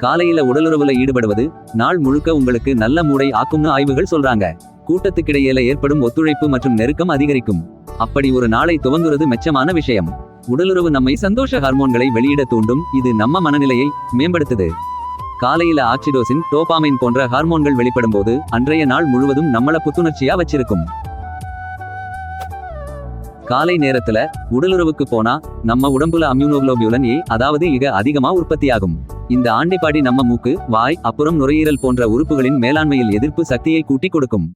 காலையில உடலுறவுல ஈடுபடுவது நாள் முழுக்க உங்களுக்கு நல்ல மூடை ஆக்கும்னு ஆய்வுகள் சொல்றாங்க. கூட்டத்துக்கிடையில ஏற்படும் ஒத்துழைப்பு மற்றும் நெருக்கம் அதிகரிக்கும். அப்படி ஒரு நாளை துவங்குறது மெச்சமான விஷயம். உடலுறவு நம்மை சந்தோஷ ஹார்மோன்களை வெளியிட தூண்டும். இது நம்ம மனநிலையை மேம்படுத்துது. காலையில ஆக்சிடோசின் டோபாமைன் போன்ற ஹார்மோன்கள் வெளிப்படும் போது அன்றைய நாள் முழுவதும் நம்மள புத்துணர்ச்சியா வச்சிருக்கும். காலை நேரத்துல உடலுறவுக்கு போனா நம்ம உடம்புல அம்யூனோகுளோபியுலன் ஏ அதாவது இக அதிகமா உற்பத்தியாகும். இந்த ஆண்டிபாடி நம்ம மூக்கு வாய் அப்புறம் நுரையீரல் போன்ற உறுப்புகளின் மேலாண்மையில் எதிர்ப்பு சக்தியை கூட்டி கொடுக்கும்.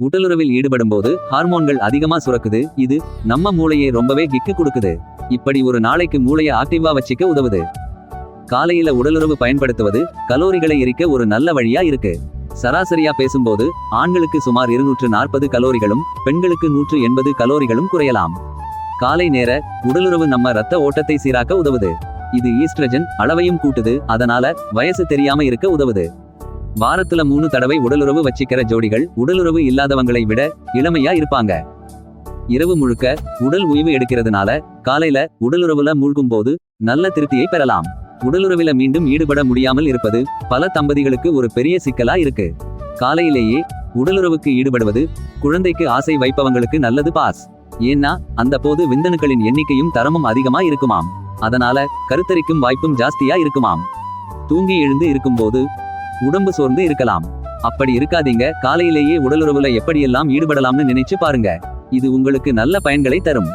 உடலுறவில் ஈடுபடும் போது ஹார்மோன்கள் அதிகமா சுரக்குது இது நம்ம மூளையை ரொம்பவே கிக்கு கொடுக்குது. இப்படி ஒரு நாளைக்கு மூளையை ஆக்டிவா வச்சுக்க உதவுது. காலையில உடலுறவு பயன்படுத்துவது கலோரிகளை எரிக்க ஒரு நல்ல வழியா இருக்கு. சராசரியா பேசும்போது ஆண்களுக்கு சுமார் இருநூற்று நாற்பது கலோரிகளும் பெண்களுக்கு நூற்று எண்பது கலோரிகளும் குறையலாம். காலை நேர உடலுறவு நம்ம ரத்த ஓட்டத்தை சீராக்க உதவுது. இது ஈஸ்ட்ரஜன் அளவையும் கூட்டுது அதனால வயசு தெரியாம இருக்க உதவுது. வாரத்துல மூணு தடவை உடலுறவு வச்சிக்கிற ஜோடிகள் உடலுறவு இல்லாதவங்களை விட இளமையா இருப்பாங்க. இரவு முழுக்க உடல் உய்வு எடுக்கிறதுனால காலையில உடலுறவுல மூழ்கும் போது நல்ல திருப்தியை பெறலாம். உடலுறவில மீண்டும் ஈடுபட முடியாமல் இருப்பது பல தம்பதிகளுக்கு ஒரு பெரிய சிக்கலா இருக்கு. காலையிலேயே உடலுறவுக்கு ஈடுபடுவது குழந்தைக்கு ஆசை வைப்பவங்களுக்கு நல்லது பாஸ். ஏன்னா அந்த போது விந்தணுக்களின் எண்ணிக்கையும் தரமும் அதிகமா இருக்குமாம். அதனால கருத்தரிக்கும் வாய்ப்பும் ஜாஸ்தியா இருக்குமாம். தூங்கி எழுந்து இருக்கும்போது உடம்பு சோர்ந்து இருக்கலாம். அப்படி இருக்காதீங்க. காலையிலேயே உடலுறவுல எப்படியெல்லாம் ஈடுபடலாம்னு நினைச்சு பாருங்க. இது உங்களுக்கு நல்ல பயன்களை தரும்.